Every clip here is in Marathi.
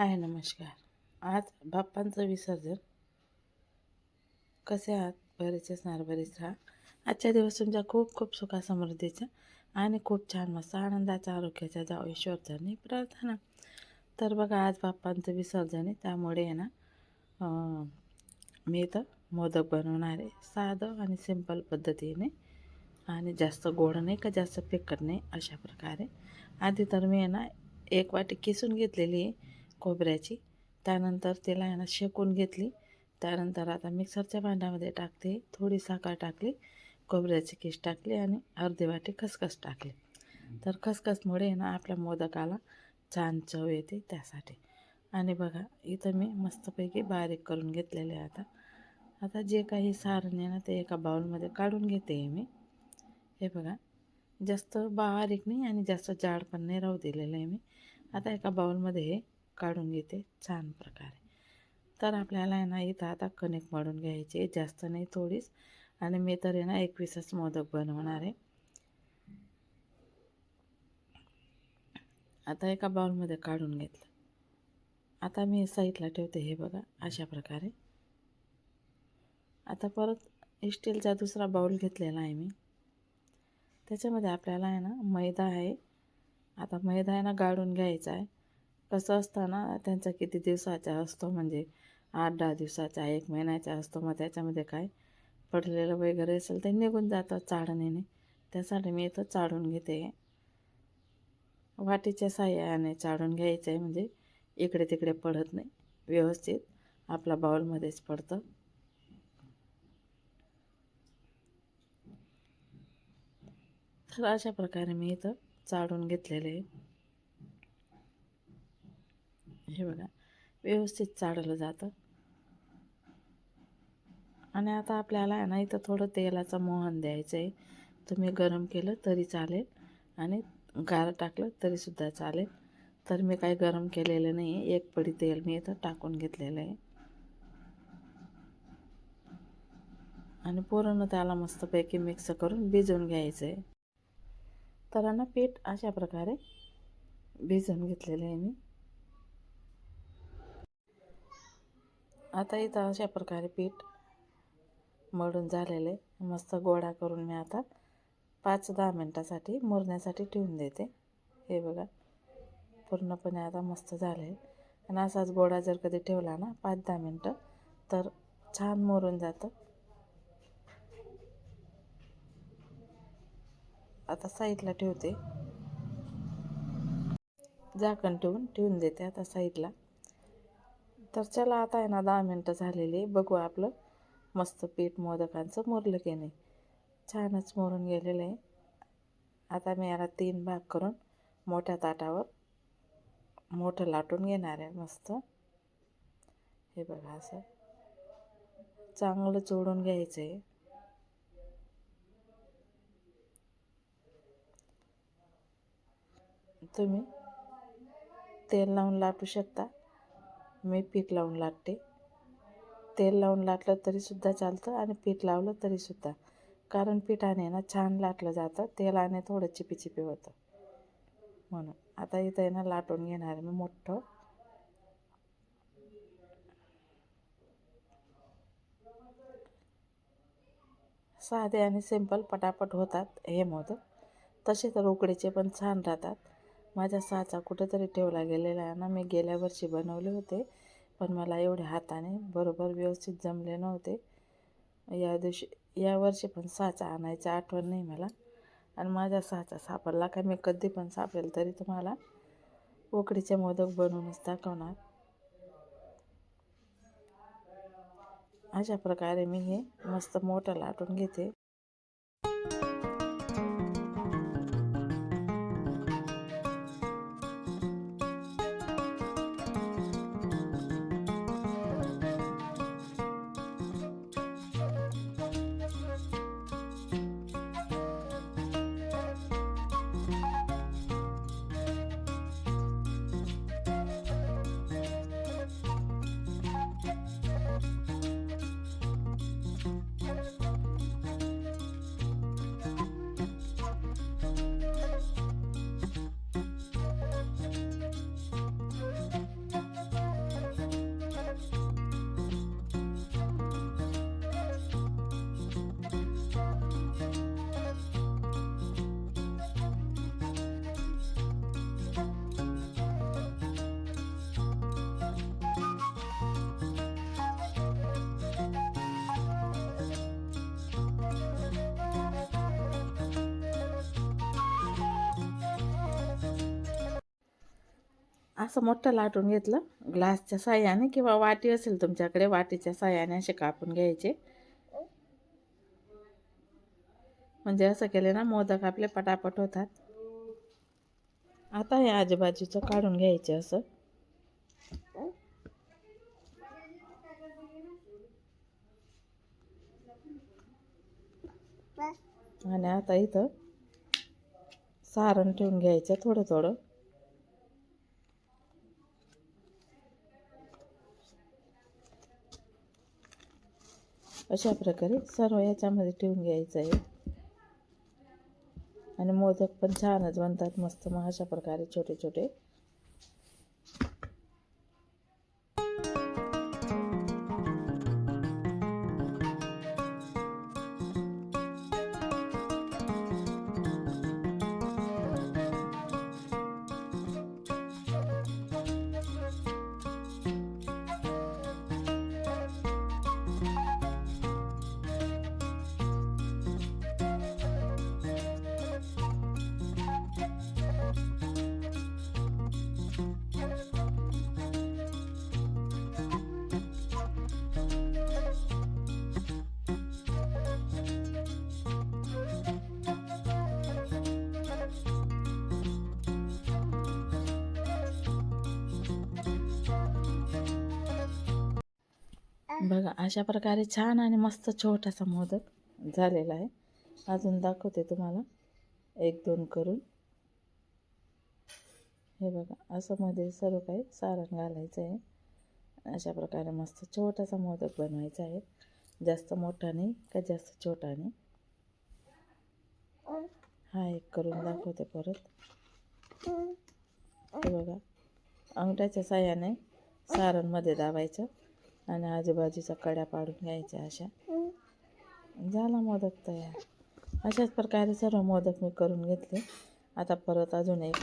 हाय नमस्कार. आज बाप्पांचं विसर्जन. कसे आहात? बरेच असणार बरेच राहा. आजच्या दिवस तुमच्या खूप खूप सुखा समृद्धीचा आणि खूप छान मस्त आनंदाचा आरोग्याच्या जाऊ ईश्वरचरणी प्रार्थना. तर बघा आज बाप्पांचं विसर्जन आहे. त्यामुळे आहे ना मी तर मोदक बनवणार आहे. साधं आणि सिंपल पद्धतीने आणि जास्त गोड नाही का जास्त फिकट नाही अशा प्रकारे. आधी तर मी आहे ना एक वाटी किसून घेतलेली आहे. खोबऱ्याची. त्यानंतर तिला आहे ना शेकून घेतली. त्यानंतर आता मिक्सरच्या भांड्यामध्ये टाकते. थोडी साखर टाकली. खोबऱ्याची केस टाकली आणि अर्धी वाटी खसखस टाकली. तर खसखसमुळे आहे ना आपल्या मोदकाला छान चव येते त्यासाठी. आणि बघा इथं मी मस्तपैकी बारीक करून घेतलेले आहे आता. आता जे काही सारण आहे ना ते एका बाउलमध्ये काढून घेते मी. हे बघा जास्त बारीक नाही आणि जास्त जाड पण नाही राहू दिलेलं आहे मी. आता एका बाउलमध्ये हे काढून घेते. छान प्रकारे. तर आपल्याला आहे ना इथं आता कणिक मळून घ्यायची जास्त नाही थोडीच. आणि मी तर आहे ना एकवीसच मोदक बनवणार आहे. आता एका बाउलमध्ये काढून घेतलं. आता मी साईडला ठेवते हे बघा अशा प्रकारे. आता परत स्टीलचा दुसरा बाउल घेतलेला आहे मी. त्याच्यामध्ये आपल्याला आहे ना मैदा आहे. आता मैदा आहे ना गाळून घ्यायचा आहे. कसं असतं ना त्यांचा किती दिवसाचा असतो म्हणजे आठ दहा दिवसाचा एक महिन्याचा असतो मग त्याच्यामध्ये काय पडलेलं वगैरे असेल ते निघून जातं चाळणीने. त्यासाठी मी इथं चाळून घेते. वाटीच्या साह्याने चाळून घ्यायचं आहे म्हणजे इकडे तिकडे पडत नाही व्यवस्थित. आपला बाऊलमध्येच पडतं. तर अशा प्रकारे मी इथं चाळून घेतलेले आहे. हे बघा व्यवस्थित चाळलं जातं. आणि आता आपल्याला आहे ना इथं थोडं तेलाचं मोहन द्यायचं आहे तुम्ही गरम केलं तरी चालेल आणि गार टाकलं तरीसुद्धा चालेल. तर मी काही गरम केलेलं नाही आहे एक पडी तेल मी इथं टाकून घेतलेलं आहे. आणि पूर्ण त्याला मस्तपैकी मिक्स करून भिजवून घ्यायचं आहे तर ना पीठ अशा प्रकारे भिजवून घेतलेलं आहे मी. आता इथं अशा प्रकारे पीठ मळून झालेलं आहे. मस्त गोळा करून मी आता पाच दहा मिनटासाठी मुरण्यासाठी ठेवून देते. हे बघा पूर्णपणे आता मस्त झालं आहे आणि असाच गोळा जर कधी ठेवला ना पाच दहा मिनटं तर छान मोरून जातं. आता साईडला ठेवते. झाकण ठेवून ठेवून देते आता साईडला. तर चला आता आहे ना दहा मिनटं झालेली बघू आपलं. मस्त पीठ मोदकांचं मुरलं की नाही. छानच मोरून गेलेलं आहे. आता मी याला तीन भाग करून मोठ्या ताटावर मोठं लाटून घेणार आहे मस्त. हे बघा असं. चांगलं चोडून घ्यायचं आहे तुम्ही तेल लावून लाटू शकता. मी पीठ लावून लाटते. तेल लावून लाटलं तरीसुद्धा चालतं आणि पीठ लावलं तरीसुद्धा. कारण पिठाने ना छान लाटलं जातं. तेलाने थोडं चिपी चिपी होतं. म्हणून. आता इथं आहे ना लाटून घेणार आहे मी मोठं. साधे आणि सिंपल पटापट होतात हे मोदक. तसे तर उकडीचे पण छान राहतात. माझ्या साचा कुठंतरी ठेवला गेलेला आहे ना. मी गेल्या वर्षी बनवले होते पण मला एवढे हाताने बरोबर व्यवस्थित जमले नव्हते. या दिवशी या वर्षी पण साचा आणायची आठवण नाही मला. आणि माझ्या साचा सापडला का मी कधी पण सापडेल तरी तुम्हाला उकडीचे मोदक बनवूनच दाखवणार. अशा प्रकारे मी हे मस्त मोठं लाटून घेते. असं मोठं लाटून घेतलं. ग्लासच्या साह्याने किंवा वाटी असेल तुमच्याकडे वाटीच्या साह्याने असे कापून घ्यायचे. म्हणजे असं केले ना मोदक आपले पटापट होतात. आता हे आजूबाजूचं काढून घ्यायचे असं. आणि आता इथं सारण ठेवून घ्यायचं थोडं थोडं. अशा प्रकारे सर्व याच्यामध्ये ठेवून घ्यायचं आहे. आणि मोदक पण छानच बनतात मस्त मग अशा प्रकारे छोटे छोटे बघा अशा प्रकारे छान आणि मस्त छोटासा मोदक झालेला आहे. अजून दाखवते तुम्हाला. एक दोन करून. हे बघा असं मध्ये सर्व काही सारण घालायचं आहे. अशा प्रकारे मस्त छोटासा मोदक बनवायचा आहे. जास्त मोठा नाही का जास्त छोटा नाही? हा एक करून दाखवते परत. हे बघा अंगठ्याच्या साह्याने सारणमध्ये दाबायचं. आणि आजूबाजूचा कड्या पाडून घ्यायच्या अशा. झाला मोदक तयार. अशाच प्रकारे सर्व मोदक मी करून घेतले. आता परत अजून एक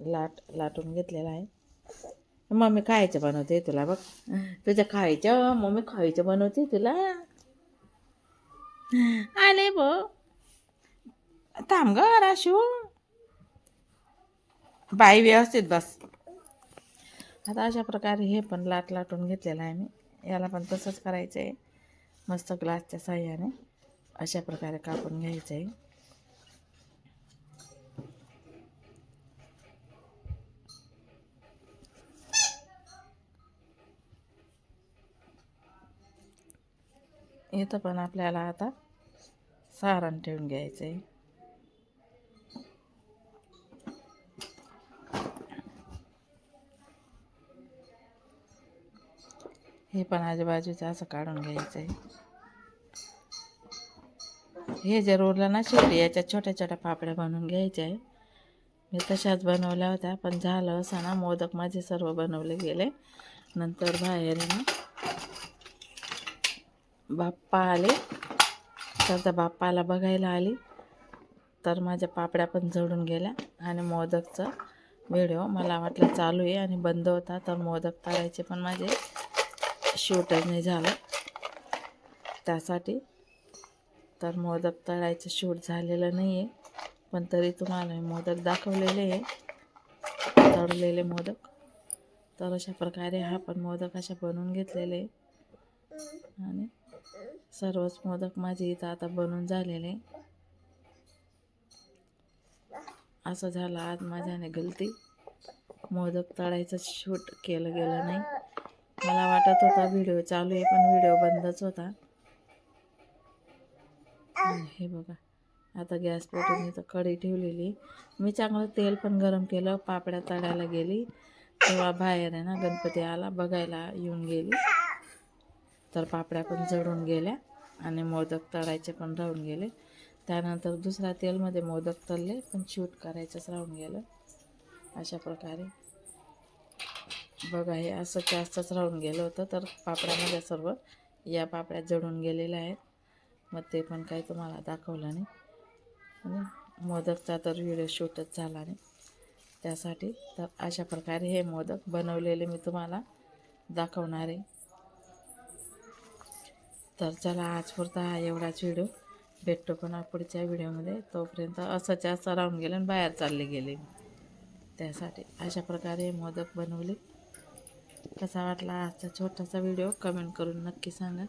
लाट लाटून घेतलेला आहे. मम्मी खायचं बनवते तुला बघ. तुझ्या खायचं मम्मी खायचं बनवते तुला. आले बो. थांब ग राशू. बाई व्यवस्थित बस. आता अशा प्रकारे हे पण लाट लाटून घेतलेलं आहे मी. याला पण तसंच करायचं आहे मस्त ग्लासच्या साह्याने अशा प्रकारे कापून घ्यायचं आहे इथं पण आपल्याला आता सारण ठेवून घ्यायचं आहे हे पण आजूबाजूचं असं काढून घ्यायचं आहे हे जे उरलं ना शेवटी याच्या छोट्या छोट्या पापड्या बनवून घ्यायच्या आहे मी तशाच बनवल्या होत्या पण झालं असं ना मोदक माझे सर्व बनवले गेले. नंतर बाहेर ना बाप्पा आले. तर त्या बाप्पाला बघायला आली. तर माझ्या पापड्या पण जडून गेल्या. आणि मोदकचा व्हिडिओ मला वाटलं चालू आहे आणि बंद होता तर मोदक तळायचे पण माझे. शूटच नाही झालं. त्यासाठी तर मोदक तळायचं शूट झालेलं नाही आहे पण तरी तुम्हाला मोदक दाखवलेले आहे. तळलेले मोदक. तर अशा प्रकारे हा पण मोदक अशा बनवून घेतलेले आहे. आणि सर्वच मोदक माझे इथं आता बनवून झालेले असं झालं आज माझ्याने गलती. मोदक तळायचं शूट केलं गेलं नाही. मला वाटत होता व्हिडिओ चालू आहे पण व्हिडिओ बंदच होता. हे बघा आता गॅस पेटून इथं कढी ठेवलेली. मी चांगलं तेल पण गरम केलं पापड्या तळायला गेली. तेव्हा बाहेर आहे ना गणपती आला बघायला येऊन गेली. तर पापड्या पण जळून गेल्या आणि मोदक तळायचे पण राहून गेले. त्यानंतर दुसऱ्या तेलमध्ये मोदक तळले पण शूट करायचंच राहून गेलं. अशा प्रकारे. बघा हे असं जास्तच राहून गेलं होतं तर पापड्यामध्ये सर्व या पापड्यात जळून गेलेल्या आहेत. मग ते पण काही तुम्हाला दाखवलं नाही. मोदकचा तर व्हिडिओ शूटच झाला नाही. त्यासाठी तर अशा प्रकारे हे मोदक बनवलेले मी तुम्हाला दाखवणार आहे. तर चला आज पुरता हा एवढाच व्हिडिओ. भेटतो पण पुढच्या व्हिडिओमध्ये. तोपर्यंत असं जास्त राहून गेलं आणि बाहेर चालले गेले. त्यासाठी अशा प्रकारे मोदक बनवले. कसा वाटला आजचा छोटासा व्हिडिओ कमेंट करून नक्की सांगा.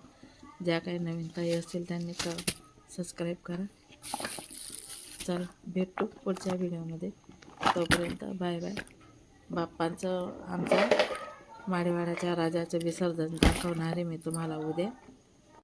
ज्या काही नवीन काही असतील त्यांनी क सबस्क्राईब करा. चल भेटू पुढच्या व्हिडिओमध्ये तोपर्यंत बाय बाय बाप्पांचं आमच्या माडीवाड्याच्या राजाचं विसर्जन दाखवणार आहे मी तुम्हाला उद्या.